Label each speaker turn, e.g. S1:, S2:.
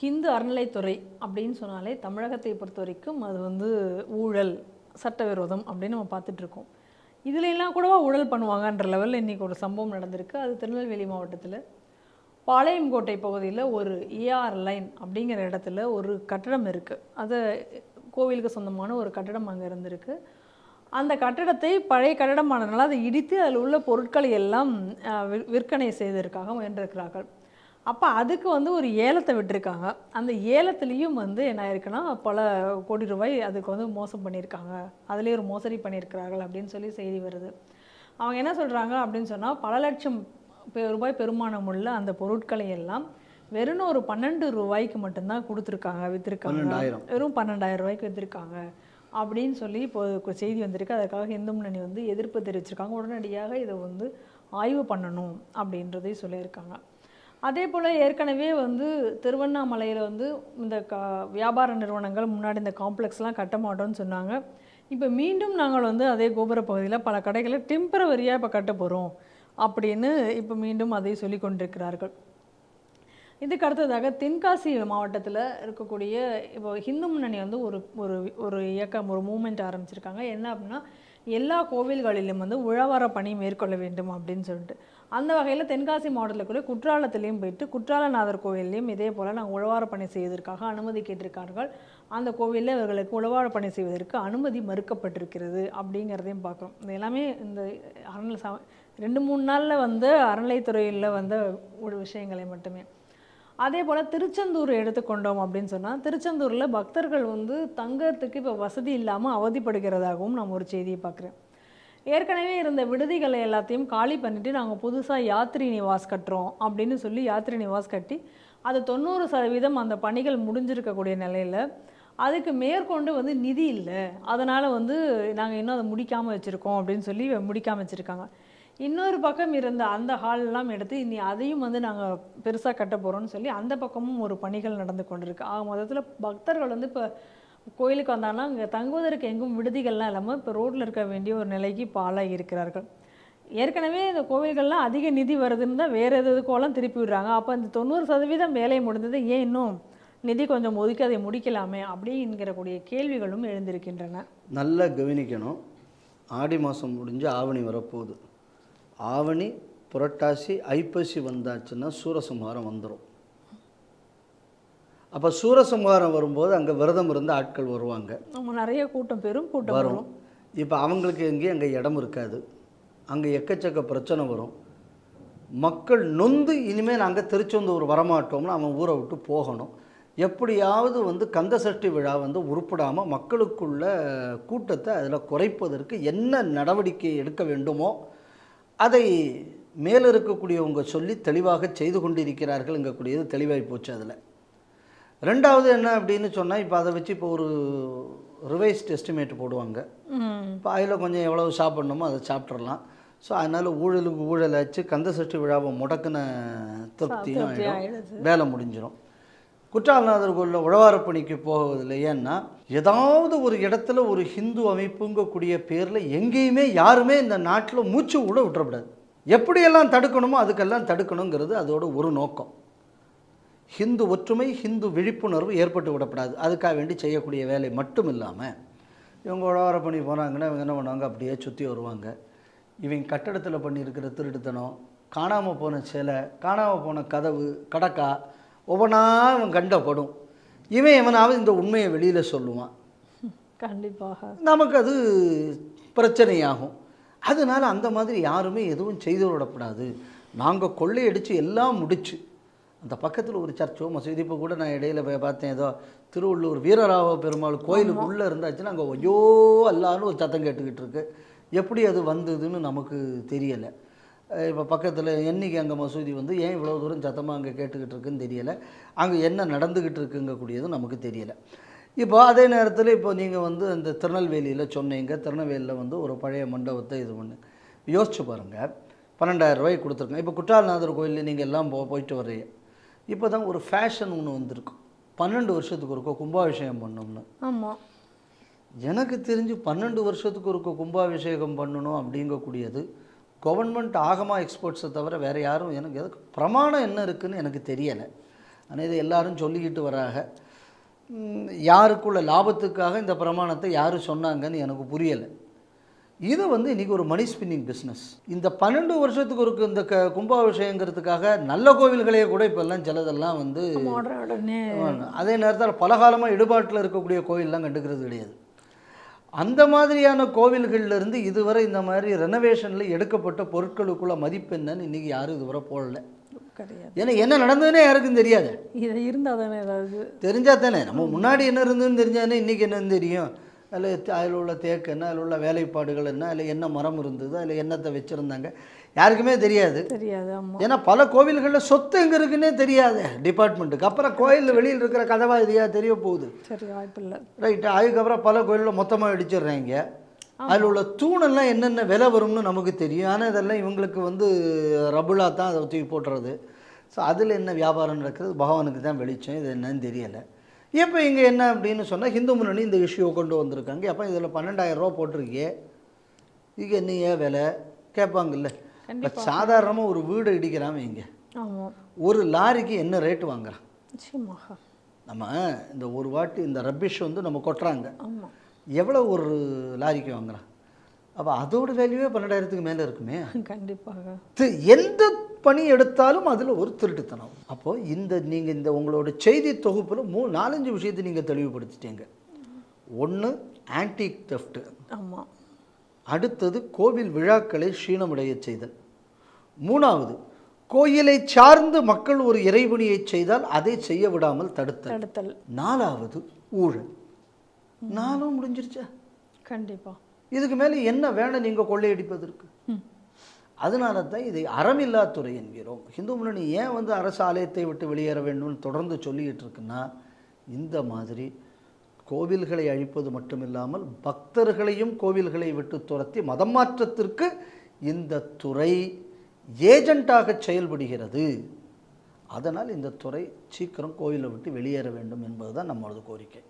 S1: ஹிந்து அறநிலைத்துறை அப்படின்னு சொன்னாலே தமிழகத்தை பொறுத்த வரைக்கும் அது வந்து ஊழல் சட்டவிரோதம் அப்படின்னு நம்ம பார்த்துட்ருக்கோம். இருக்கோம் எல்லாம் கூடவா ஊழல் பண்ணுவாங்கன்ற லெவலில் இன்றைக்கி ஒரு சம்பவம் நடந்திருக்கு. அது திருநெல்வேலி மாவட்டத்தில். பாளையங்கோட்டை பகுதியில் ஒரு ஏஆர் லைன் அப்படிங்கிற இடத்துல ஒரு கட்டடம் இருக்குது அது கோவிலுக்கு சொந்தமான ஒரு கட்டடம் அங்கே இருந்திருக்கு. அந்த கட்டடத்தை பழைய கட்டடமானதுனால அதை இடித்து அதில் உள்ள பொருட்களை எல்லாம் விற்பனை செய்ததற்காக முயன்றிருக்கிறார்கள். அப்போ அதுக்கு வந்து ஒரு ஏலத்தை விட்டிருக்காங்க. அந்த ஏலத்துலேயும் வந்து என்ன ஆயிருக்குன்னா பல கோடி ரூபாய் அதுக்கு வந்து மோசம் பண்ணியிருக்காங்க. அதுலேயே ஒரு மோசடி பண்ணியிருக்கிறார்கள் அப்படின்னு சொல்லி செய்தி வருது. அவங்க என்ன சொல்கிறாங்க அப்படின்னு சொன்னால் பல லட்சம் ரூபாய் பெருமானம் உள்ள அந்த பொருட்களை எல்லாம் வெறும் ஒரு பன்னெண்டு ரூபாய்க்கு மட்டும்தான் கொடுத்துருக்காங்க விற்றுருக்காங்க. வெறும் பன்னெண்டாயிரம் ரூபாய்க்கு விற்றுருக்காங்க அப்படின்னு சொல்லி இப்போ செய்தி வந்திருக்கு. அதுக்காக இந்து முன்னணி வந்து எதிர்ப்பு தெரிவிச்சிருக்காங்க. உடனடியாக இதை வந்து ஆய்வு பண்ணணும் அப்படின்றதையும் சொல்லியிருக்காங்க. அதே போல் ஏற்கனவே வந்து திருவண்ணாமலையில் வந்து இந்த க வியாபார நிறுவனங்கள் முன்னாடி இந்த காம்ப்ளெக்ஸ்லாம் கட்ட மாட்டோம்னு சொன்னாங்க. இப்போ மீண்டும் நாங்கள் வந்து அதே கோபுர பகுதியில் பல கடைகளை டெம்பரவரியாக இப்போ கட்ட போகிறோம் அப்படின்னு இப்போ மீண்டும் அதை சொல்லி கொண்டிருக்கிறார்கள். இதுக்கு அடுத்ததாக தென்காசி மாவட்டத்தில் இருக்கக்கூடிய இப்போ ஹிந்து முன்னணி வந்து ஒரு ஒரு ஒரு இயக்கம் ஒரு மூமெண்ட் ஆரம்பிச்சிருக்காங்க. என்ன அப்படின்னா எல்லா கோவில்களிலும் வந்து உழவார பணி மேற்கொள்ள வேண்டும் அப்படின்னு சொல்லிட்டு. அந்த வகையில் தென்காசி மாவட்டத்தில் கூட குற்றாலத்திலையும் போயிட்டு குற்றாலநாதர் கோவில்லையும் இதே போல் நாங்கள் உழவார பணி செய்வதற்காக அனுமதி கேட்டிருக்கார்கள். அந்த கோவிலில் இவர்களுக்கு உழவார பணி செய்வதற்கு அனுமதி மறுக்கப்பட்டிருக்கிறது அப்படிங்கிறதையும் பார்க்குறோம். இது எல்லாமே இந்த அறநிலை ரெண்டு மூணு நாளில் வந்து அறநிலைத்துறையில் வந்த ஒரு விஷயங்களை மட்டுமே. அதே போல் திருச்செந்தூர் எடுத்துக்கொண்டோம் அப்படின்னு சொன்னால் திருச்செந்தூரில் பக்தர்கள் வந்து தங்கறதுக்கு இப்போ வசதி இல்லாமல் அவதிப்படுகிறதாகவும் நான் ஒரு செய்தியை பார்க்குறேன். ஏற்கனவே இருந்த விடுதிகளை எல்லாத்தையும் காலி பண்ணிவிட்டு நாங்கள் புதுசாக யாத்ரி நிவாஸ் கட்டுறோம் அப்படின்னு சொல்லி யாத்ரி நிவாஸ் கட்டி அது தொண்ணூறு சதவீதம் அந்த பணிகள் முடிஞ்சிருக்கக்கூடிய நிலையில் அதுக்கு மேற்கொண்டு வந்து நிதி இல்லை. அதனால் வந்து நாங்கள் இன்னும் அதை முடிக்காமல் வச்சுருக்கோம் அப்படின்னு சொல்லி முடிக்காமல் வச்சுருக்காங்க. இன்னொரு பக்கம் இருந்த அந்த ஹால்லாம் எடுத்து இனி அதையும் வந்து நாங்கள் பெருசாக கட்ட போகிறோம்னு சொல்லி அந்த பக்கமும் ஒரு பணிகள் நடந்து கொண்டிருக்கு. ஆக மொத்தத்தில் பக்தர்கள் வந்து இப்போ கோயிலுக்கு வந்தாங்கன்னா இங்கே தங்குவதற்கு எங்கும் விடுதிகள்லாம் இல்லாமல் இப்போ ரோட்டில் இருக்க வேண்டிய ஒரு நிலைக்கு இப்போ ஆளாகி இருக்கிறார்கள் ஏற்கனவே இந்த கோவில்கள்லாம் அதிக நிதி வருதுன்னு தான் வேறு எது எதுக்கோலாம் திருப்பி விடுறாங்க. அப்போ இந்த தொண்ணூறு சதவீதம் வேலையை முடிந்தது ஏன் இன்னும் நிதி கொஞ்சம் ஒதுக்கி அதை முடிக்கலாமே அப்படிங்கிற கூடிய கேள்விகளும் எழுந்திருக்கின்றன.
S2: நல்லா கவனிக்கணும். ஆடி மாதம் முடிஞ்சு ஆவணி வரப்போகுது. ஆவணி புரட்டாசி ஐப்பசி வந்தாச்சுன்னா சூரசம்ஹாரம் வந்துடும் அப்போ சூரசம்ஹாரம் வரும்போது அங்கே விரதம் இருந்து ஆட்கள் வருவாங்க.
S1: நிறைய கூட்டம் பெரும் கூட்டம்
S2: வரும்.
S1: வரும்.
S2: இப்போ அவங்களுக்கு எங்கேயும் அங்கே இடம் இருக்காது. அங்கே எக்கச்சக்க பிரச்சனை வரும். மக்கள் நொந்து இனிமேல் நாங்கள் திருச்செந்தூர் வரமாட்டோம்னு அவன் ஊரை விட்டு போகணும். எப்படியாவது வந்து கந்த சஷ்டி விழா வந்து உருப்படாமல் மக்களுக்குள்ள கூட்டத்தை அதில் குறைப்பதற்கு என்ன நடவடிக்கை எடுக்க வேண்டுமோ அதை மேலே இருக்கக்கூடியவங்க சொல்லி தெளிவாக செய்து கொண்டிருக்கிறார்கள் இங்கக்கூடியது தெளிவாகி போச்சு அதில். ரெண்டாவது என்ன அப்படின்னு சொன்னால் இப்போ அதை வச்சு இப்போ ஒரு ரிவைஸ்ட் எஸ்டிமேட் போடுவாங்க. இப்போ அதில் கொஞ்சம் எவ்வளவு சாப்பிட்ணுமோ அதை சாப்பிட்றலாம் ஸோ அதனால் ஊழலுக்கு ஊழலாச்சு கந்த சஷ்டி விழாவை முடக்கின திருப்தியும். வேலை முடிஞ்சிடும் குற்றாலநாதர் கோயிலில் உழவாரப்பணிக்கு போவதில்லை. ஏன்னா ஏதாவது ஒரு இடத்துல ஒரு ஹிந்து அமைப்புங்கக்கூடிய பேரில் எங்கேயுமே யாருமே இந்த நாட்டில் மூச்சு கூட விட்டுறக்கூடாது. எப்படியெல்லாம் தடுக்கணுமோ அதுக்கெல்லாம் தடுக்கணுங்கிறது அதோட ஒரு நோக்கம். ஹிந்து ஒற்றுமை ஹிந்து விழிப்புணர்வு ஏற்பட்டு விடப்படாது. அதுக்காக வேண்டி செய்யக்கூடிய வேலை மட்டும் இல்லாமல் இவங்க உழவார பண்ணி போனாங்கன்னா இவங்க என்ன பண்ணுவாங்க? அப்படியே சுற்றி வருவாங்க. இவங்க கட்டடத்தில் பண்ணியிருக்கிற திருட்டுத்தனம் காணாமல் போன சிலை காணாமல் போன கதவு கடக்கா ஒவ்வொன்றா அவன் கண்டப்படும். இவன் எவனாவது இந்த உண்மையை வெளியில் சொல்லுவான்.
S1: கண்டிப்பாக.
S2: நமக்கு அது பிரச்சனையாகும். அதனால அந்த மாதிரி யாருமே எதுவும் செய்து விடக்கூடாது நாங்கள் கொள்ளையடித்து எல்லாம் முடிச்சு. அந்த பக்கத்தில் ஒரு சர்ச்சோ மசூதி இப்போ கூட நான் இடையில போய் பார்த்தேன். ஏதோ திருவள்ளூர் வீரராவ பெருமாள் கோயிலுக்கு உள்ளே இருந்தாச்சுன்னா அங்கே ஐயோ அல்லான்னு ஒரு சத்தம் கேட்டுக்கிட்டு இருக்கு. எப்படி அது வந்ததுன்னு நமக்கு தெரியலை. இப்போ பக்கத்தில் என்னைக்கு அங்கே மசூதி வந்து ஏன் இவ்வளோ தூரம் சத்தமாக அங்கே கேட்டுக்கிட்டு இருக்குன்னு தெரியலை. அங்கே என்ன நடந்துக்கிட்டு இருக்குங்கக்கூடியது நமக்கு தெரியலை. இப்போ அதே நேரத்தில் இப்போ நீங்கள் வந்து அந்த திருநெல்வேலியில் சொன்னீங்க. திருநெல்வேலியில் வந்து ஒரு பழைய மண்டபத்தை இது பண்ணு யோசிச்சு பாருங்கள் பன்னெண்டாயிரம் ரூபாய் கொடுத்துருக்கோம் இப்போ குற்றாலநாதர் கோயிலில் நீங்கள் எல்லாம் போ போயிட்டு வர்றீங்க. இப்போ தான் ஒரு ஃபேஷன் ஒன்று வந்திருக்கு. பன்னெண்டு வருஷத்துக்கு ஒருக்க கும்பாபிஷேகம் பண்ணோம்னு
S1: ஆமாம்
S2: எனக்கு தெரிஞ்சு பன்னெண்டு வருஷத்துக்கு ஒருக்க கும்பாபிஷேகம் பண்ணணும் அப்படிங்கக்கூடியது கவர்மெண்ட் ஆகமா எக்ஸ்பர்ட்ஸை தவிர வேறு யாரும் எனக்கு எதுக்கு? பிரமாணம் என்ன இருக்குன்னு எனக்கு தெரியலை. ஆனால் இதை எல்லாரும் சொல்லிக்கிட்டு வராங்க. யாருக்குள்ள லாபத்துக்காக இந்த பிரமாணத்தை யார் சொன்னாங்கன்னு எனக்கு புரியலை. இது வந்து இன்றைக்கி ஒரு மணி ஸ்பின்னிங் பிஸ்னஸ் இந்த பன்னெண்டு வருஷத்துக்கு ஒரு இந்த க கும்பாபிஷேகங்கிறதுக்காக நல்ல கோவில்களே கூட இப்போல்லாம் சிலதெல்லாம் வந்து அதே நேரத்தில் பல காலமாக இடுபாட்டில் இருக்கக்கூடிய கோயிலெலாம் கண்டுக்கிறது கிடையாது. அந்த மாதிரியான கோவில்கள்ல இருந்து இதுவரை இந்த மாதிரி ரெனோவேஷனில் எடுக்கப்பட்ட பொருட்களுக்குள்ள மதிப்பு என்னன்னு இன்றைக்கி யாரும் இதுவரை போடல.
S1: கிடையாது.
S2: ஏன்னா என்ன நடந்ததுன்னே யாருக்கும் தெரியாது.
S1: இது இருந்தால் தானே ஏதாவது?
S2: தெரிஞ்சா தானே. நம்ம முன்னாடி என்ன இருந்ததுன்னு தெரிஞ்சானே இன்றைக்கி என்னன்னு தெரியும். அதில் அதில் உள்ள தேக்கு என்ன அதில் உள்ள வேலைப்பாடுகள் என்ன அதில் என்ன மரம் இருந்தது அதில் என்னத்தை வச்சுருந்தாங்க? யாருக்குமே தெரியாது.
S1: தெரியாது
S2: ஏன்னா பல கோவில்களில் சொத்து எங்கே இருக்குன்னே தெரியாது டிபார்ட்மெண்ட்டுக்கு அப்புறம் கோயில் வெளியில் இருக்கிற கதவா இதையா தெரிய போகுது?
S1: சரி வாய்ப்பு இல்லை.
S2: ரைட்டு அதுக்கப்புறம் பல கோயிலில் மொத்தமாக அடிச்சிடுறாங்க அதில் உள்ள தூணெல்லாம் என்னென்ன விலை வரும்னு நமக்கு தெரியும். ஆனால் இதெல்லாம் இவங்களுக்கு வந்து ரபுலா தான் அதை தூக்கி போட்டுறது. ஸோ அதில் என்ன வியாபாரம் நடக்கிறது பகவானுக்கு தான் வெளிச்சம். இது என்னன்னு தெரியலை. இப்போ இங்கே என்ன அப்படின்னு சொன்னால் ஹிந்து முன்னணி இந்த இஷ்யூவை கொண்டு வந்திருக்காங்க. அப்போ இதில் பன்னெண்டாயிரம் ரூபா போட்டிருக்கியே இது என்ன ஏன் விலை? கேட்பாங்கல்ல. இப்போ சாதாரணமாக ஒரு வீடு இடிக்கிறான் இங்கே ஒரு லாரிக்கு என்ன ரேட்டு வாங்குறான்? நம்ம இந்த ஒரு வாட்டி இந்த ரப்பிஷ் வந்து நம்ம கொட்டுறாங்க. எவ்வளோ ஒரு லாரிக்கு வாங்குறான்? அப்போ அதோட வேல்யூவே பன்னெண்டாயிரத்துக்கு மேலே இருக்குமே.
S1: கண்டிப்பாக.
S2: எந்த பணி எடுத்தாலும் அதில் ஒரு திருட்டுத்தனம். அப்போது இந்த நீங்கள் இந்த உங்களோட செய்தி தொகுப்பில் மூ நாலஞ்சு விஷயத்தை நீங்கள் தெளிவுபடுத்திட்டீங்க. ஒன்று ஆன்டிக் தெஃப்ட்டு
S1: ஆமாம்
S2: அடுத்தது கோவில் விழாக்களை க்ஷீணமடைய செய்தல். மூணாவது கோயிலை சார்ந்து மக்கள் ஒரு இறைவனியை செய்தால் அதை செய்ய விடாமல் தடுத்தல்.
S1: தடுத்தல்.
S2: நாலாவது ஊழல். நாலும் முடிஞ்சிருச்சா?
S1: கண்டிப்பாக
S2: இதுக்கு மேலே என்ன வேணும் நீங்கள் கொள்ளையடிப்பதற்கு? அதனால தான் இதை அறமில்லா துறை என்கிறோம். இந்து முன்னணி ஏன் வந்து அரசு ஆலயத்தை விட்டு வெளியேற வேண்டும்னு தொடர்ந்து சொல்லிக்கிட்டு இருக்குன்னா இந்த மாதிரி கோவில்களை அழிப்பது மட்டுமில்லாமல் பக்தர்களையும் கோவில்களை விட்டு துரத்தி மதம் மாற்றத்திற்கு இந்த துறை ஏஜெண்டாக செயல்படுகிறது. அதனால் இந்த துறை சீக்கிரம் கோவிலை விட்டு வெளியேற வேண்டும் என்பதுதான் நம்மளது கோரிக்கை.